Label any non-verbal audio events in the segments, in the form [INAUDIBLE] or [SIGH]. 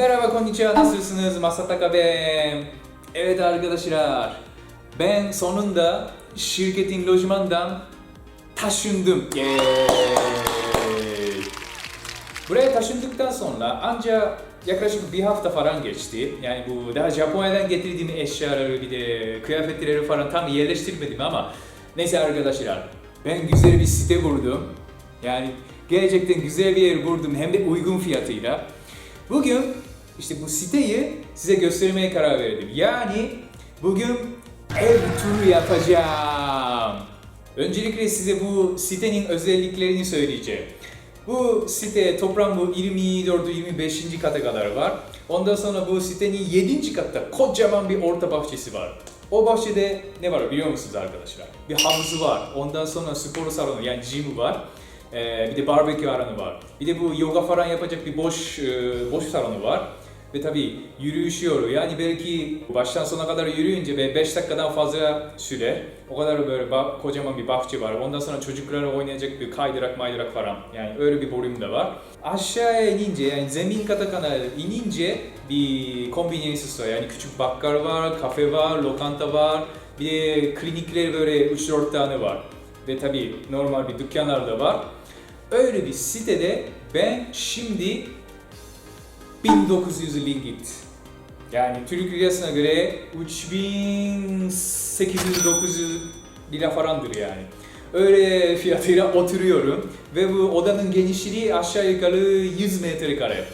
Merhaba konnichiwa nasılsınız? Masataka ben. Evet arkadaşlar. Ben sonunda şirketin lojmandan taşındım. Yay! Buraya taşındıktan sonra ancak yaklaşık bir hafta falan geçti. Yani bu daha Japonya'dan getirdiğim eşyaları bir de kıyafetleri falan tam yerleştirmedim ama neyse arkadaşlar ben güzel bir site buldum. Yani gerçekten güzel bir yer buldum hem de uygun fiyatıyla. Bugün işte bu siteyi size göstermeye karar verdim. Yani bugün ev turu yapacağım. Öncelikle size bu sitenin özelliklerini söyleyeceğim. Bu site toplam bu 24-25. kata kadar var. Ondan sonra bu sitenin 7. katta kocaman bir orta bahçesi var. O bahçede ne var biliyor musunuz arkadaşlar? Bir havuzu var. Ondan sonra spor salonu yani gym var. Ee, bir de barbekü alanı var. Bir de bu yoga falan yapacak bir boş e, boş salonu var. Ve tabii yürüyüş yolu yani belki baştan sona kadar yürüyünce ve 5 dakikadan fazla süre o kadar böyle ba- kocaman bir bahçe var. Ondan sonra çocuklara oynayacak bir kaydırak maydırak falan. Yani öyle bir bölüm de var. Aşağıya inince yani zemin kata kadar inince bir convenience store yani küçük bakkal var, kafe var, lokanta var. Bir de klinikler böyle 3-4 tane var. Ve tabii normal bir dükkanlar da var. Öyle bir sitede ben şimdi 1900 ringgit. Yani Türk lirasına göre 3800-900 lira falandır yani. Öyle fiyatıyla oturuyorum ve bu odanın genişliği aşağı yukarı 100 metrekare.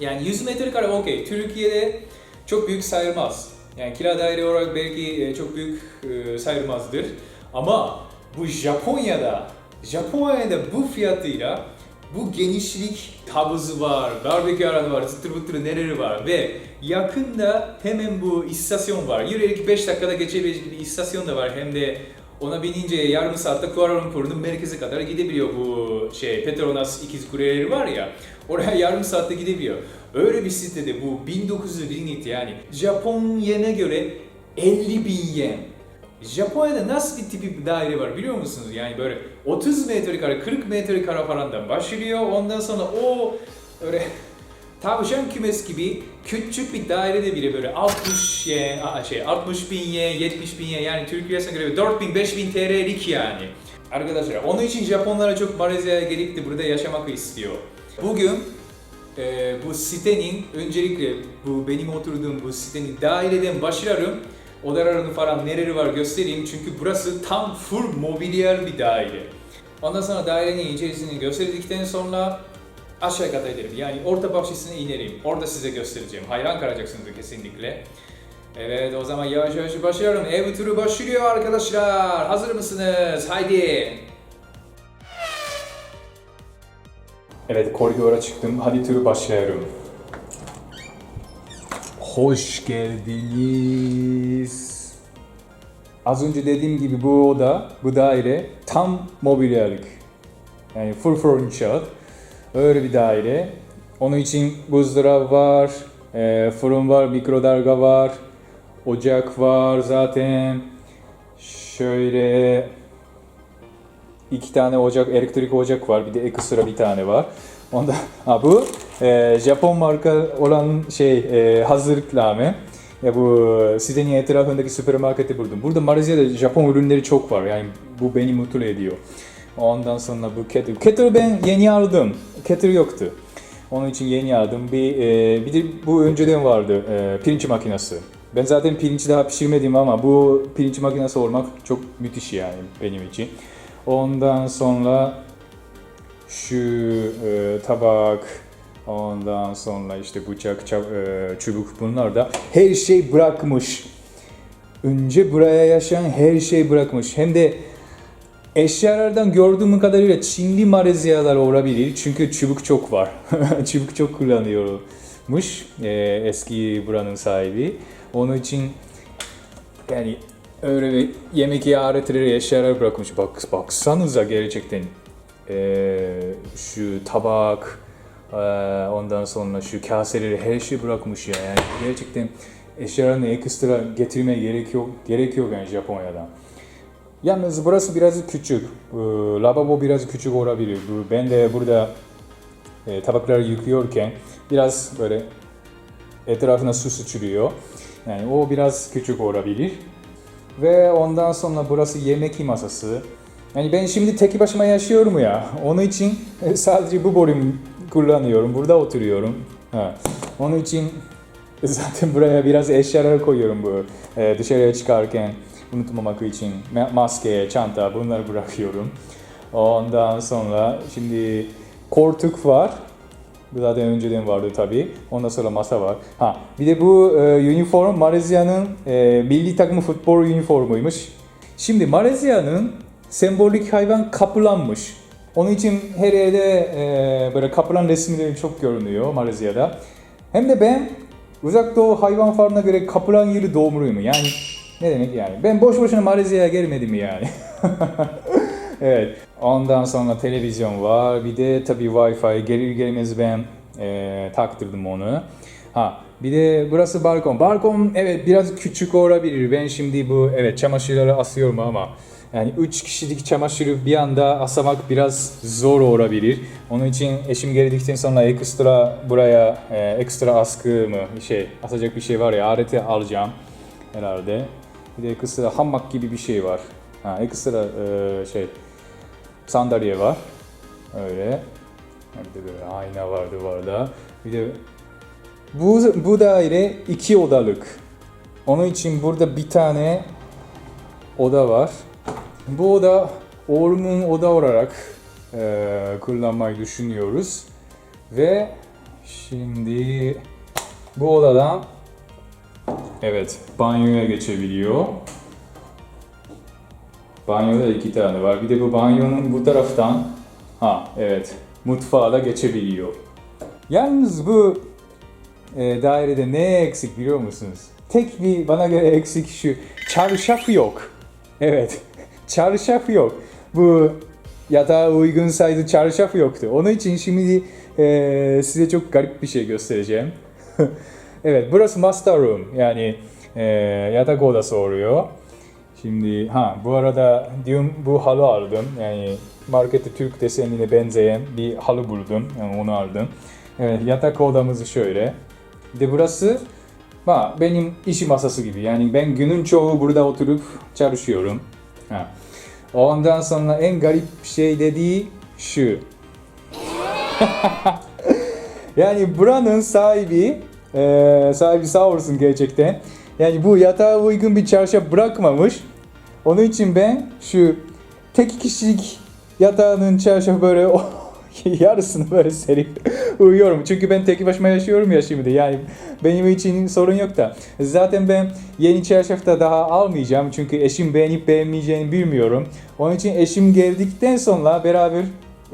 Yani 100 metrekare okey. Türkiye'de çok büyük sayılmaz. Yani kira daire olarak belki e, çok büyük e, sayılmazdır. Ama bu Japonya'da, Japonya'da bu fiyatıyla bu genişlik havuzu var, barbekü alanı var, zıttır bıttır neleri var ve yakında hemen bu istasyon var. Yürüyerek 5 dakikada geçebilecek bir istasyon da var. Hem de ona binince yarım saatte Kuala Lumpur'un merkeze kadar gidebiliyor bu şey Petronas ikiz kuleleri var ya. Oraya yarım saatte gidebiliyor. Öyle bir sitede bu 1900 ringgit yani Japon yene göre 50 bin yen. Japonya'da nasıl bir tipi bir daire var biliyor musunuz? Yani böyle 30 metrekare, 40 metrekare falandan başlıyor. Ondan sonra o öyle [LAUGHS] tavşan kümes gibi küçük bir dairede bile böyle 60 yen, aa, şey 60 bin yen, 70 bin yen yani Türk lirasına göre 4 bin, 5 bin TL'lik yani. Arkadaşlar onun için Japonlara çok Malezya'ya gelip de burada yaşamak istiyor. Bugün e, bu sitenin öncelikle bu benim oturduğum bu sitenin daireden başlarım. Odalarını falan neleri var göstereyim çünkü burası tam full mobilyal bir daire. Ondan sonra dairenin içerisini gösterdikten sonra aşağı kata inerim. Yani orta bahçesine inerim. Orada size göstereceğim. Hayran kalacaksınız kesinlikle. Evet o zaman yavaş yavaş başlayalım. Ev turu başlıyor arkadaşlar. Hazır mısınız? Haydi. Evet koridora çıktım. Hadi turu başlayalım. Hoş geldiniz. Az önce dediğim gibi bu oda, bu daire tam mobilyalık. Yani full furniture. Öyle bir daire. Onun için buzdolabı var, e, fırın var, mikrodalga var, ocak var zaten. Şöyle iki tane ocak, elektrik ocak var. Bir de ekstra bir tane var. Onda ha bu e, Japon marka olan şey e, hazırlık ramen. Ya bu sitenin etrafındaki süpermarketi buldum. Burada Malezya'da Japon ürünleri çok var. Yani bu beni mutlu ediyor. Ondan sonra bu kettle. Kettle ben yeni aldım. Kettle yoktu. Onun için yeni aldım. Bir, e, bir de bu önceden vardı. E, pirinç makinesi. Ben zaten pirinç daha pişirmedim ama bu pirinç makinesi olmak çok müthiş yani benim için. Ondan sonra şu e, tabak, ondan sonra işte bıçak, e, çubuk bunlar da her şey bırakmış. Önce buraya yaşayan her şey bırakmış. Hem de eşyalardan gördüğüm kadarıyla Çinli Malezyalar olabilir. Çünkü çubuk çok var. [LAUGHS] çubuk çok kullanıyormuş e, eski buranın sahibi. Onun için yani öyle bir yemek aletleri eşyalar bırakmış. Bak, baksanıza gerçekten ee, şu tabak, ondan sonra şu kaseleri her şey bırakmış ya. Yani gerçekten eşyalarını ekstra getirmeye gerek yok, gerek yok yani Japonya'dan. Yalnız burası biraz küçük. Ee, lavabo biraz küçük olabilir. Ben de burada e, tabakları yıkıyorken biraz böyle etrafına su sıçrıyor. Yani o biraz küçük olabilir. Ve ondan sonra burası yemek masası. Yani ben şimdi tek başıma yaşıyorum ya. Onun için [LAUGHS] sadece bu bölüm kullanıyorum. Burada oturuyorum. Ha. Onun için zaten buraya biraz eşyalar koyuyorum bu e, dışarıya çıkarken unutmamak için Ma- maske, çanta bunları bırakıyorum. Ondan sonra şimdi koltuk var. Bu zaten önceden vardı tabii. Ondan sonra masa var. Ha, bir de bu e, üniform Malezya'nın e, milli takımı futbol üniformuymuş. Şimdi Malezya'nın sembolik hayvan kaplanmış. Onun için her yerde e, böyle kaplan resimleri çok görünüyor Malezya'da. Hem de ben uzak doğu hayvan farmına göre kaplan yılı doğumluyum. Yani ne demek yani? Ben boş boşuna Malezya'ya gelmedim yani. [LAUGHS] evet. Ondan sonra televizyon var. Bir de tabii Wi-Fi. Gelir gelmez ben e, taktırdım onu. Ha bir de burası balkon. Balkon evet biraz küçük olabilir. Ben şimdi bu evet çamaşırları asıyorum ama yani 3 kişilik çamaşırı bir anda asamak biraz zor olabilir. Onun için eşim geldikten sonra ekstra buraya e, ekstra askı mı şey asacak bir şey var ya aleti alacağım herhalde. Bir de ekstra hamak gibi bir şey var. Ha ekstra e, şey sandalye var. Öyle. Bir de böyle ayna vardı orada. Bir de bu, bu daire iki odalık. Onun için burada bir tane oda var. Bu oda oğlumun oda olarak eee, kullanmayı düşünüyoruz. Ve şimdi bu odadan evet banyoya geçebiliyor. Banyoda iki tane var. Bir de bu banyonun bu taraftan ha evet mutfağa da geçebiliyor. Yalnız bu e, dairede ne eksik biliyor musunuz? Tek bir bana göre eksik şu çarşaf yok. Evet çarşaf yok. Bu yatağa uygun sayıda çarşaf yoktu. Onun için şimdi e, size çok garip bir şey göstereceğim. [LAUGHS] evet burası master room yani e, yatak odası oluyor. Şimdi ha bu arada dün bu halı aldım. Yani markette Türk desenine benzeyen bir halı buldum. Yani onu aldım. Evet yatak odamız şöyle. De burası ha, benim işi masası gibi. Yani ben günün çoğu burada oturup çalışıyorum. Ha. Ondan sonra en garip şey dediği şu. [LAUGHS] yani buranın sahibi, eee sahibi sağ olsun gerçekten. Yani bu yatağa uygun bir çarşaf bırakmamış. Onun için ben şu tek kişilik yatağının çarşafı böyle [LAUGHS] [LAUGHS] yarısını böyle serip uyuyorum. Çünkü ben tek başıma yaşıyorum ya şimdi. Yani benim için sorun yok da. Zaten ben yeni çarşaf da daha almayacağım. Çünkü eşim beğenip beğenmeyeceğini bilmiyorum. Onun için eşim geldikten sonra beraber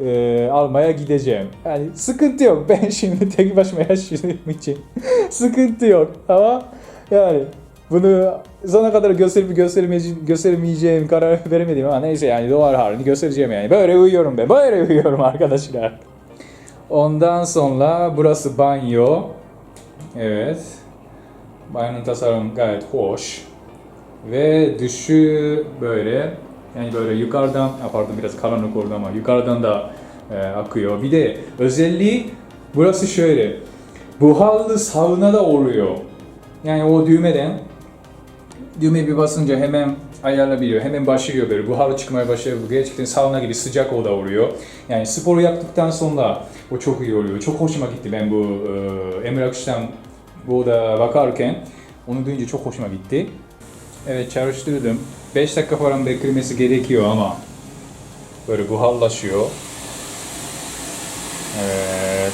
e, almaya gideceğim. Yani sıkıntı yok. [LAUGHS] Ben şimdi tek başıma yaşadığım için [LAUGHS] sıkıntı yok. Ama yani bunu sona kadar gösterip göstermeyeceğim, karar [LAUGHS] veremedim ama neyse yani doğal halini göstereceğim yani. Böyle uyuyorum ben. Böyle [LAUGHS] uyuyorum arkadaşlar. Ondan sonra burası banyo. Evet. Banyonun tasarım gayet hoş. Ve düşü böyle yani böyle yukarıdan, pardon biraz karanlık oldu ama yukarıdan da e, akıyor. Bir de özelliği burası şöyle. Buharlı sauna da oluyor. Yani o düğmeden düğmeye bir basınca hemen ayarlayabiliyor. Hemen başlıyor böyle. Buharı çıkmaya başlıyor. Gerçekten sauna gibi sıcak oda oluyor. Yani sporu yaptıktan sonra o çok iyi oluyor. Çok hoşuma gitti ben bu e, Emre Akış'tan bu oda bakarken. Onu duyunca çok hoşuma gitti. Evet çalıştırdım. 5 dakika falan beklemesi gerekiyor ama böyle buharlaşıyor. Evet.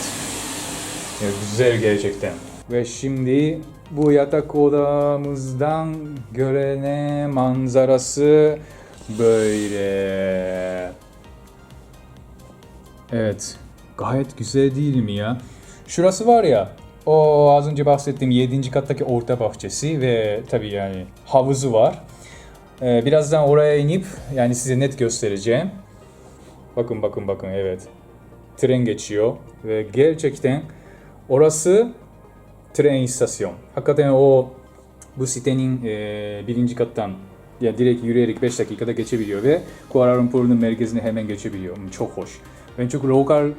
Ya güzel gerçekten. Ve şimdi bu yatak odamızdan görene manzarası böyle. Evet. Gayet güzel değil mi ya? Şurası var ya. O az önce bahsettiğim 7. kattaki orta bahçesi ve tabii yani havuzu var. Ee, birazdan oraya inip yani size net göstereceğim. Bakın bakın bakın evet. Tren geçiyor ve gerçekten orası tren istasyon. Hakikaten o bu sitenin e, birinci kattan ya direkt yürüyerek 5 dakikada geçebiliyor ve Kuala Lumpur'un merkezine hemen geçebiliyor. Çok hoş. Ben çok lokal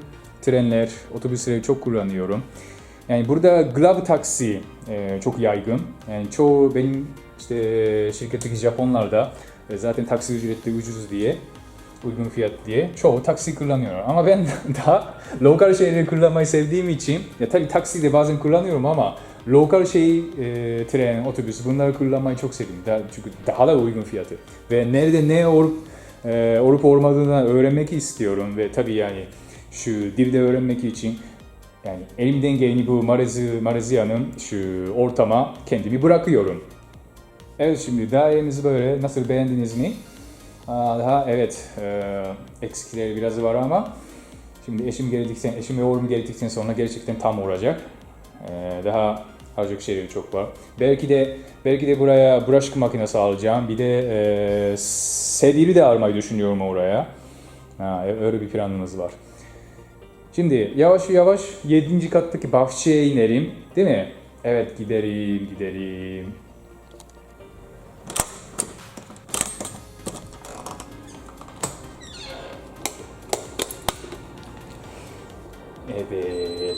trenler, otobüsleri çok kullanıyorum. Yani burada Glove taksi e, çok yaygın. Yani çoğu benim işte şirketteki Japonlar da e, zaten taksi ücreti ucuz diye uygun fiyat diye çoğu taksi kullanıyor. Ama ben [LAUGHS] daha lokal şeyleri kullanmayı sevdiğim için ya tabii taksi de bazen kullanıyorum ama lokal şey e, tren, otobüs bunları kullanmayı çok seviyorum. Daha, çünkü daha da uygun fiyatı. Ve nerede ne olup e, olup olmadığını öğrenmek istiyorum ve tabii yani şu dilde öğrenmek için yani elimden geleni bu Malezya, Malezya'nın şu ortama kendimi bırakıyorum. Evet şimdi dairemizi böyle nasıl beğendiniz mi? Daha evet e, eksikleri biraz var ama şimdi eşim geldikten, eşim ve oğlum geldikten sonra gerçekten tam olacak. E, daha harcayacak şeyleri çok var. Belki de belki de buraya bulaşık makinesi alacağım. Bir de e, sediri de almayı düşünüyorum oraya. Ha, öyle bir planımız var. Şimdi yavaş yavaş 7. kattaki bahçeye inelim. Değil mi? Evet gidelim gidelim. Evet.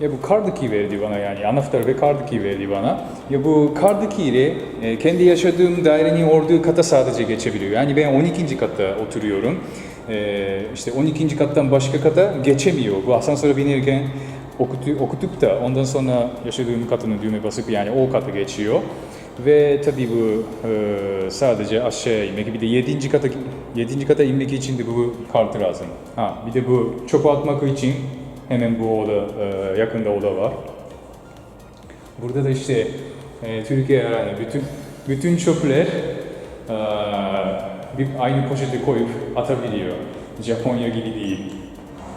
Ya bu card key verdi bana yani anahtar ve card key verdi bana. Ya bu card key ile kendi yaşadığım dairenin olduğu kata sadece geçebiliyor. Yani ben 12. katta oturuyorum. E, işte 12. kattan başka kata geçemiyor. Bu asansöre binerken okutu, okutup da ondan sonra yaşadığım katının düğme basıp yani o kata geçiyor. Ve tabii bu e, sadece aşağıya inmek, bir de 7. kata 7. kata inmek için de bu kart lazım. Ha, bir de bu çöpe atmak için hemen bu oda, e, yakında oda var. Burada da işte e, Türkiye yani bütün bütün çöpler e, bir aynı poşete koyup atabiliyor. Japonya gibi değil.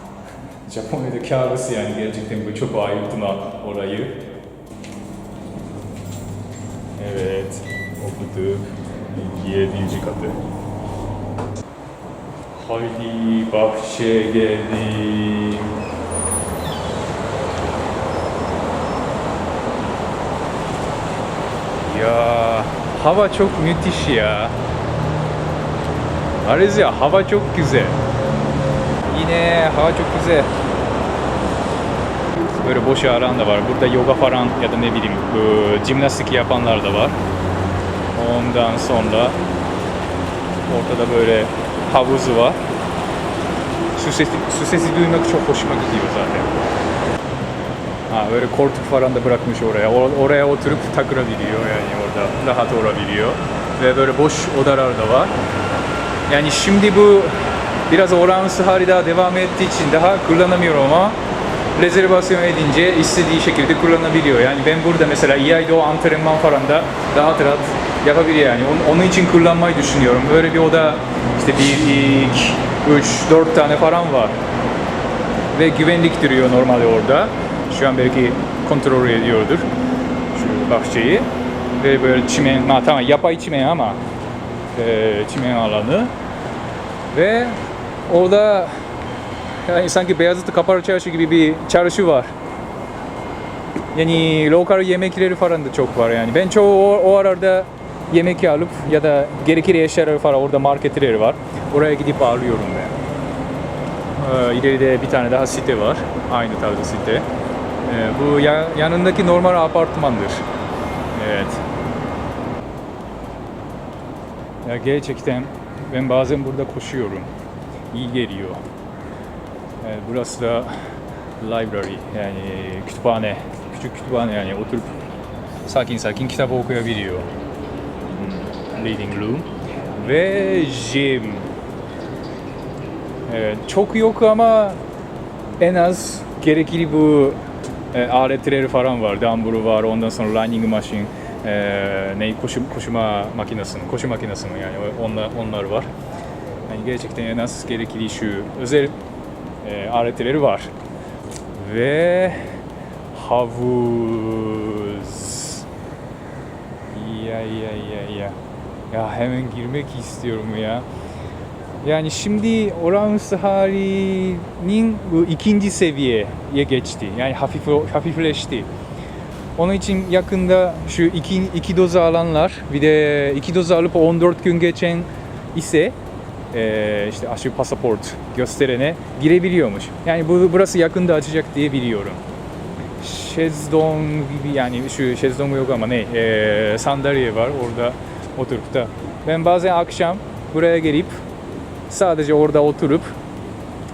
[LAUGHS] Japonya'da kabus yani gerçekten bu çöpe ayırtma olayı. Evet, okuduk. Yedinci katı. Haydi bahçeye geldim. Ya hava çok müthiş ya. Malezya hava çok güzel. Yine hava çok güzel. Böyle boş alan da var. Burada yoga falan ya da ne bileyim jimnastik yapanlar da var. Ondan sonra ortada böyle havuzu var. Su sesi, su sesi duymak çok hoşuma gidiyor zaten. Ha böyle koltuk falan da bırakmış oraya. Or- oraya oturup takılabiliyor yani orada rahat olabiliyor. Ve böyle boş odalar da var. Yani şimdi bu biraz olağanüstü hali daha devam ettiği için daha kullanamıyorum ama rezervasyon edince istediği şekilde kullanabiliyor. Yani ben burada mesela EIDO antrenman falan da rahat rahat yapabiliyor yani. Onun, onun için kullanmayı düşünüyorum. Böyle bir oda işte 1, 2, 3, 4 tane falan var. Ve güvenlik duruyor normalde orada. Şu an belki kontrol ediyordur şu bahçeyi. Ve böyle çimen, ha, tamam yapay çimen ama e, çimen alanı. Ve orada yani sanki Beyazıt Kapalı Çarşı gibi bir çarşı var. Yani lokal yemekleri falan da çok var yani. Ben çoğu o, o arada yemek alıp ya da gerekli eşyaları falan orada marketleri var. Oraya gidip alıyorum ben. Ee, ileride bir tane daha site var. Aynı tarzı site. Ee, bu ya- yanındaki normal apartmandır. Evet. Ya gerçekten ben bazen burada koşuyorum. İyi geliyor. Ee, burası da library yani kütüphane. Küçük kütüphane yani oturup sakin sakin kitap okuyabiliyor. Reading room. Ve gym. Evet, çok yok ama en az gerekli bu e, aletleri falan var. Dumbbell var, ondan sonra running machine, e, ne koşu, koşuma makinesi, koşu makinesi mi yani onlar, onlar var. Yani gerçekten en az gerekli şu özel e, aletleri var. Ve havuz. Ya ya ya ya. Ya hemen girmek istiyorum ya. Yani şimdi olağanüstü halinin bu ikinci seviyeye geçti. Yani hafif hafifleşti. Onun için yakında şu iki, iki dozu alanlar bir de iki dozu alıp 14 gün geçen ise e, işte aşı pasaport gösterene girebiliyormuş. Yani bu burası yakında açacak diye biliyorum. Şezlong gibi yani şu şezlong yok ama ne e, sandalye var orada oturup da ben bazen akşam buraya gelip sadece orada oturup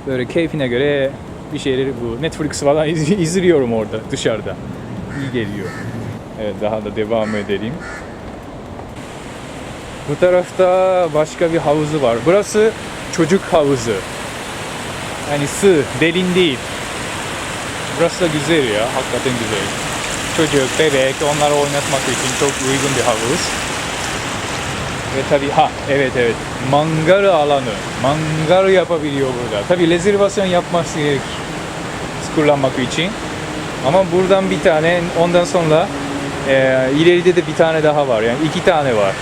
böyle keyfine göre bir şeyleri bu Netflix falan [LAUGHS] iz- izliyorum orada dışarıda. İyi geliyor. Evet daha da devam edelim. Bu tarafta başka bir havuzu var. Burası çocuk havuzu. Yani sığ, derin değil. Burası da güzel ya, hakikaten güzel. Çocuk, bebek, onları oynatmak için çok uygun bir havuz. Ve tabii ha evet evet mangal alanı. Mangal yapabiliyor burada. Tabii rezervasyon yapması gerek kullanmak için. Ama buradan bir tane ondan sonra e, ileride de bir tane daha var. Yani iki tane var.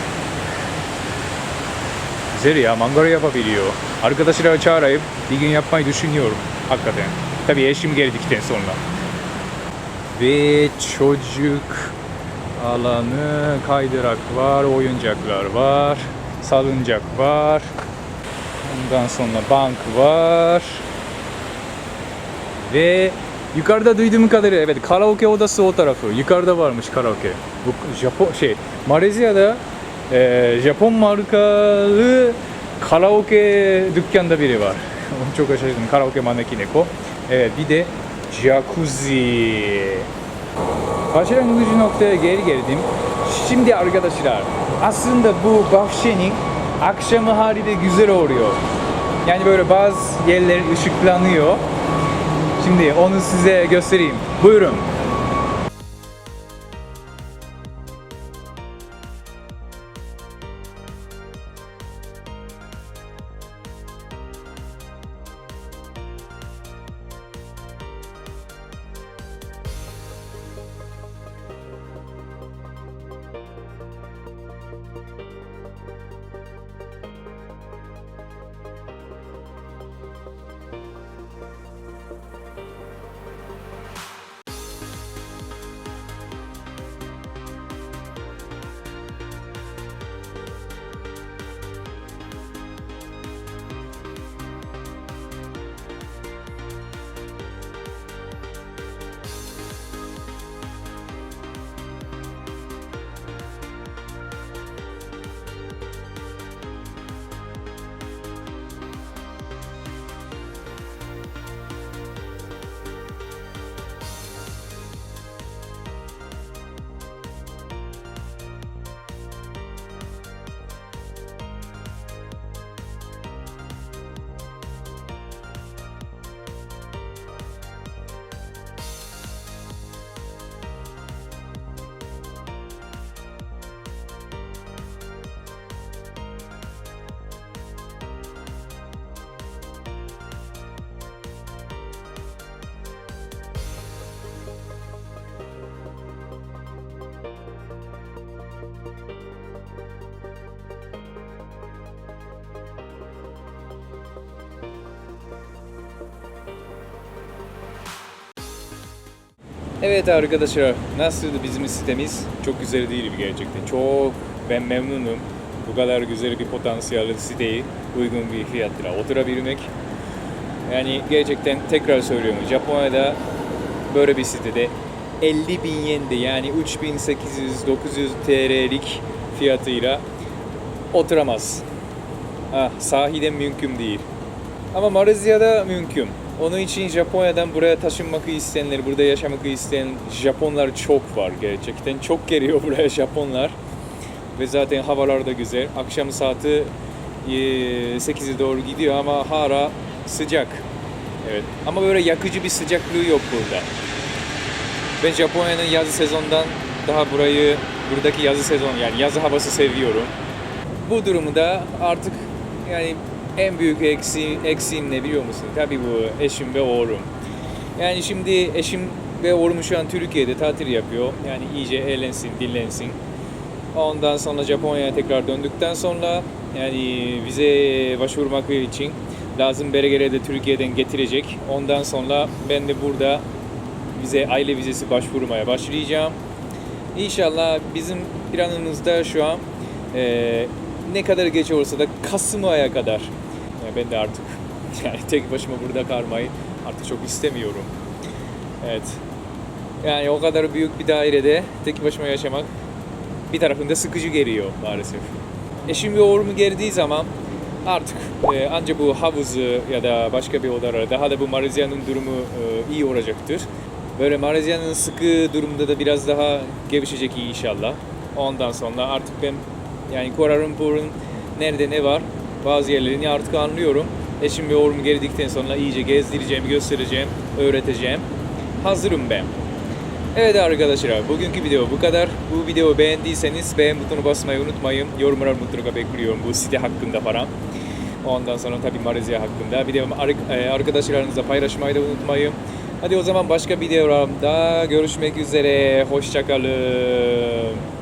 Güzel ya mangal yapabiliyor. Arkadaşları çağırıp bir gün yapmayı düşünüyorum hakikaten. Tabii eşim geldikten sonra. Ve çocuk alanı, kaydırak var, oyuncaklar var, salıncak var. Ondan sonra bank var. Ve yukarıda duyduğum kadarıyla evet karaoke odası o tarafı. Yukarıda varmış karaoke. Bu Japon şey Malezya'da e, Japon markalı karaoke dükkanda biri var. [LAUGHS] Çok şaşırdım. Karaoke manekineko. Evet bir de jacuzzi. Başlangıç noktaya geri geldim. Şimdi arkadaşlar aslında bu bahçenin akşamı hali de güzel oluyor. Yani böyle bazı yerler ışıklanıyor. Şimdi onu size göstereyim. Buyurun. Evet arkadaşlar nasıldı bizim sitemiz? Çok güzel değil gerçekten? Çok ben memnunum. Bu kadar güzel bir potansiyelli siteyi uygun bir fiyatla oturabilmek. Yani gerçekten tekrar söylüyorum Japonya'da böyle bir sitede 50 bin yende yani 3800-900 TL'lik fiyatıyla oturamaz. Ah, sahiden mümkün değil. Ama Malezya'da mümkün. Onun için Japonya'dan buraya taşınmak isteyenler, burada yaşamak isteyen Japonlar çok var gerçekten. Çok geliyor [LAUGHS] buraya Japonlar. Ve zaten havalar da güzel. Akşam saati e, 8'e doğru gidiyor ama hala sıcak. Evet. Ama böyle yakıcı bir sıcaklığı yok burada. Ben Japonya'nın yaz sezondan daha burayı, buradaki yazı sezon yani yazı havası seviyorum. Bu durumda artık yani en büyük eksi, eksiğim ne biliyor musun? Tabii bu eşim ve oğlum. Yani şimdi eşim ve oğlum şu an Türkiye'de tatil yapıyor. Yani iyice eğlensin, dinlensin. Ondan sonra Japonya'ya tekrar döndükten sonra yani vize başvurmak için lazım belgeleri de Türkiye'den getirecek. Ondan sonra ben de burada vize aile vizesi başvurmaya başlayacağım. İnşallah bizim planımızda şu an eee, ne kadar geç olsa da Kasım aya kadar ben de artık [LAUGHS] yani tek başıma burada kalmayı artık çok istemiyorum. Evet. Yani o kadar büyük bir dairede tek başıma yaşamak bir tarafında sıkıcı geliyor maalesef. Eşim ve oğlum geldiği zaman artık e, ancak bu havuzu ya da başka bir odalara daha da bu Malezya'nın durumu e, iyi olacaktır. Böyle Malezya'nın sıkı durumda da biraz daha gevşecek inşallah. Ondan sonra artık ben yani Kuala Lumpur'un nerede ne var bazı yerlerini artık anlıyorum. Eşim ve oğlum geldikten sonra iyice gezdireceğim, göstereceğim, öğreteceğim. Hazırım ben. Evet arkadaşlar bugünkü video bu kadar. Bu videoyu beğendiyseniz beğen butonuna basmayı unutmayın. Yorumlar mutlaka bekliyorum bu site hakkında falan. Ondan sonra tabii Malezya hakkında. Bir de e, arkadaşlarınızla paylaşmayı da unutmayın. Hadi o zaman başka videolarda görüşmek üzere. Hoşçakalın.